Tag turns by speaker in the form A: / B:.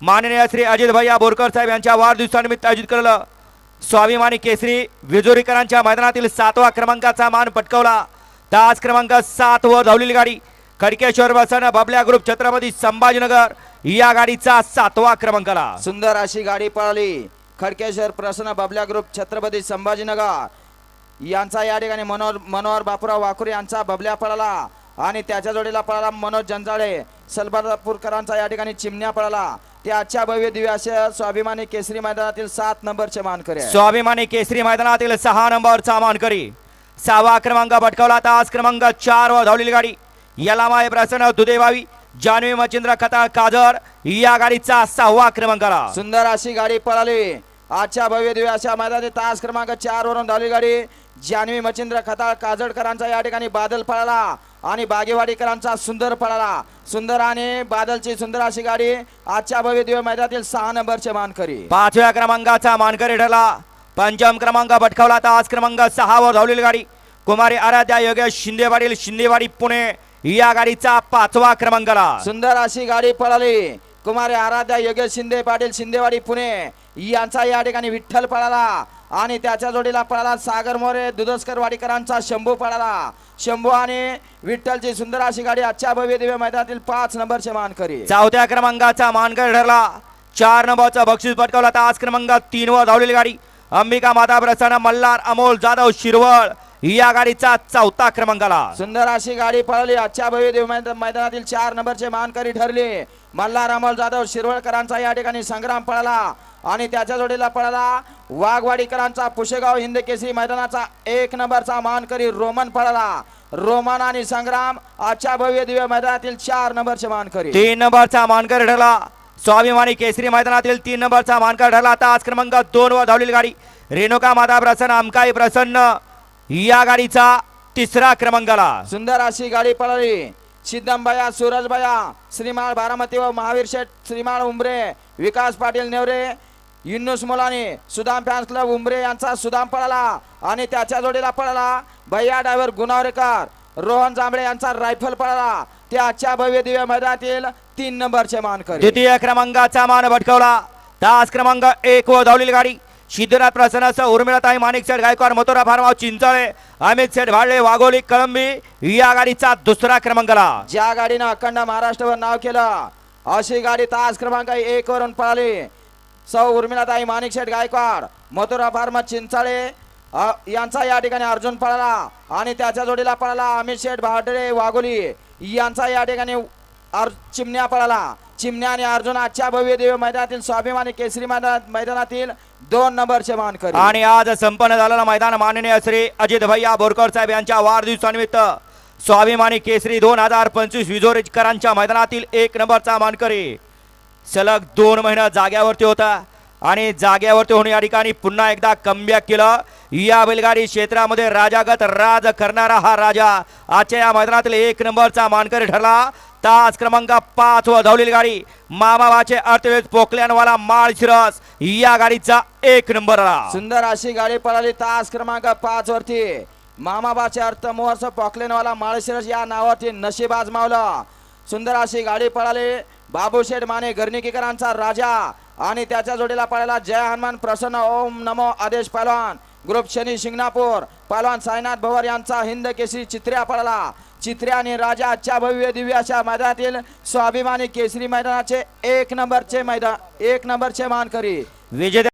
A: माननीय श्री अजित भैया बोरकर साहेब यांच्या वाढदिवसानिमित्त आयोजित केलेलं स्वाभिमानी केसरी विजोरीकरांच्या मैदानातील सातवा क्रमांकाचा मान पटकवला. तास क्रमांक सात वर धावलेली गाडी खडकेश्वर बसन बबल्या ग्रुप छत्रपती संभाजीनगर या गाडीचा सातवा क्रमांकाला.
B: सुंदर अशी गाडी पळाली. खडकेश्वर प्रसन्न बबल्या ग्रुप छत्रपती संभाजीनगर. यांचा या ठिकाणी मनोहर मनोहर बापूराव वाकुरे यांचा बबल्या पळाला आणि त्याच्या जोडीला पळाला मनोज जंजाळे. सलबापूरकरांचा या ठिकाणी चिमण्या पळाला. ते आजच्या भव्य दिव्य अशा स्वाभिमानी केसरी मैदानातील सात नंबरचे मानकरी आहे.
A: स्वाभिमानी केसरी मैदानातील सहा नंबरचा मानकरी. सहावा क्रमांक पटकावला तास क्रमांक चार वर धावलेली गाडी. यलामाय प्रसन्न दुधेबावी जान्हवी मचिंद्र कथा काजर या गाडीचा सहावा क्रमांकाला
B: सुंदर अशी गाडी पळाली. आजच्या भव्य दिव्य अशा मैदानात तास क्रमांक चार वरून धावली गाडी. जान्हवी मचिंद्र खताळ काजडकरांचा या ठिकाणी बादल पळाला आणि बागेवाडीकरांचा सुंदर पळाला सुंदर आणि बादलची सुंदर अशी गाडी आजच्या भव्य दिव्य मैदानातील सहा नंबरचे मानकरी.
A: पाचव्या क्रमांकाचा मानकरी ठरला. पंचम क्रमांक पटकावला तास क्रमांक सहा वर धावलेली गाडी. कुमारी आराध्या योगेश शिंदेवाडील शिंदेवाडी पुणे. या गाडीचा पाचवा क्रमांकाला.
B: सुंदर अशी गाडी पळाली. कुमारी आराध्या योगेश शिंदे पाटील शिंदेवाडी पुणे. यांचा या ठिकाणी विठ्ठल पळाला आणि त्याच्या जोडीला पळाला सागर मोरे दुधस्कर वाडीकरांचा शंभू पळाला. शंभू आणि विठ्ठलची सुंदर अशी गाडी आजच्या भव्य दिव्य मैदानातील पाच नंबरचे मानकरी.
A: चौथ्या क्रमांकाचा मानकर ठरला. चार नंबरचा बक्षीस पटकावला. तास क्रमांक तीन वर धावलेली गाडी. अंबिका माता प्रसन्न मल्हार अमोल जाधव शिरवळ. या गाडीचा चौथा क्रमांकाला
B: सुंदर अशी गाडी पळाली. आजच्या भव्य मैदा- मैदानातील चार नंबरचे मानकरी ठरले. मल्हार अमोल जाधव शिरवळकरांचा या ठिकाणी संग्राम पळाला आणि त्याच्या जोडीला पळाला वाघवाडीकरांचा पुशेगाव हिंद केसरी मैदानाचा एक नंबरचा मानकरी रोमन पळाला. रोमन आणि संग्राम आजच्या भव्य दिव्य मैदानातील चार नंबरचे मानकरी.
A: तीन नंबरचा मानकर ठरला. स्वाभिमानी केसरी मैदानातील तीन नंबरचा मानकर ठरला. तास क्रमांक दोन वर धावलेली गाडी. रेणुका माता प्रसन्न अमकाई प्रसन्न. या गाडीचा तिसरा क्रमांकाला.
B: सुंदर अशी गाडी पळाली. सिद्धमबाया सूरजबाया श्रीमाळ बारामती व महावीर शेठ श्रीमाळ उंबरे विकास पाटील नेवरे युनुस मुलानी सुदाम फॅन्स क्लब उंबरे यांचा सुदाम पळाला आणि त्याच्या जोडीला पळाला भैया ड्रायव्हर गुणावरेकर रोहन जांभळे यांचा रायफल पळाला. ते आजच्या भव्य दिव्य मैदानातील तीन नंबरचे मानकरी.
A: द्वितीय क्रमांकाचा मान भटकवला. तास क्रमांक एक वर धावलेली गाडी. सिद्धनाथ प्रसन्नासह उर्मिळाताई माणिक सेठ गायकवाड मथुरा फार्माव चिंचळे अमित सेठ भाडले वाघोली कळंबी या गाडीचा दुसरा क्रमांकाला
B: ज्या गाडीनं अखंड महाराष्ट्रावर नाव केलं अशी गाडी तास क्रमांक एक वरून पळाली. सौ उर्मिलाताई माणिक शेठ गायकवाड मथुरा फार्म चिंचाळे यांचा या ठिकाणी अर्जुन पळाला आणि त्याच्या जोडीला पळाला अमित शेठ भाडरे वाघोली यांचा या ठिकाणी चिमण्या पळाला. चिमण्या आणि अर्जुन आजच्या भव्य देव मैदानातील स्वाभिमानी केसरी मैदानात मैदानातील दोन नंबरचे मानकर
A: आणि आज संपन्न झालेलं मैदान माननीय श्री अजित भैया बोरकर साहेब यांच्या वाढदिवसानिमित्त स्वाभिमानी केसरी दोन हजार पंचवीस विजोरीकरांच्या मैदानातील एक नंबरचा मानकरी सलग दोन महिना जाग्यावरती होता आणि जाग्यावरती होऊन या ठिकाणी पुन्हा एकदा कमबॅक केलं. या बैलगाडी क्षेत्रामध्ये राजागत राज करणारा हा राजा आजच्या या मैदानातील एक नंबरचा मानकरी ठरला. तास क्रमांक पाच व धावलेली गाडी. मामाबाचे अर्थवेद पोकल्यानवाला माळशिरस या गाडीचा एक नंबर आला
B: सुंदर अशी गाडी पळाली तास क्रमांक पाच वरती. मामाबाचे अर्थ मोहर्स पॉकलेनवाला माळशिरस या नावावरती नशीब आजमावलं. सुंदर अशी गाडी पळाली. बाबूशेठ माने गर्णिकीकरांचा राजा. आणि त्याच्या जोडीला पळाला जय हनुमान प्रसन्न. ओम नमो आदेश पहलवान ग्रुप शनी शिंगणापूर पालवान साईनाथ भवर यांचा हिंद केसरी चित्र्या पडला. चित्र्या आणि राजा आजच्या भव्य दिव्य अशा मैदानातील स्वाभिमानी केसरी मैदानाचे एक नंबरचे मैदान एक नंबरचे मानकरी.
A: विजेते